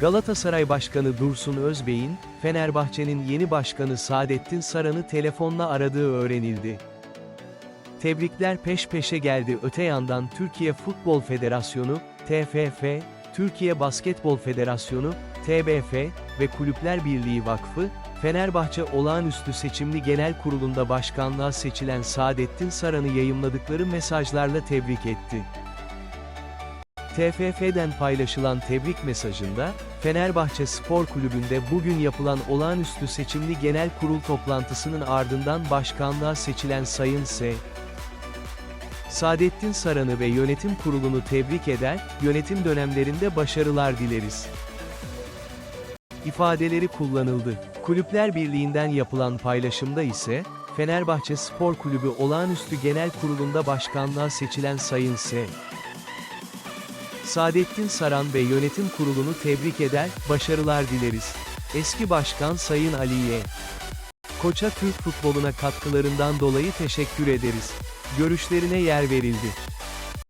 Galatasaray Başkanı Dursun Özbey'in, Fenerbahçe'nin yeni başkanı Saadettin Saran'ı telefonla aradığı öğrenildi. Tebrikler peş peşe geldi. Öte yandan Türkiye Futbol Federasyonu, TFF, Türkiye Basketbol Federasyonu, TBF ve Kulüpler Birliği Vakfı, Fenerbahçe Olağanüstü Seçimli Genel Kurulu'nda başkanlığa seçilen Saadettin Saran'ı yayımladıkları mesajlarla tebrik etti. TFF'den paylaşılan tebrik mesajında, Fenerbahçe Spor Kulübü'nde bugün yapılan olağanüstü seçimli genel kurul toplantısının ardından başkanlığa seçilen Sayın S. Saadettin Saran'ı ve yönetim kurulunu tebrik eder, yönetim dönemlerinde başarılar dileriz. ifadeleri kullanıldı. Kulüpler Birliği'nden yapılan paylaşımda ise, Fenerbahçe Spor Kulübü Olağanüstü Genel Kurulu'nda başkanlığa seçilen Sayın S. Saadettin Saran ve yönetim kurulunu tebrik eder, başarılar dileriz. Eski Başkan Sayın Ali'ye. Koça Türk futboluna katkılarından dolayı teşekkür ederiz. Görüşlerine yer verildi.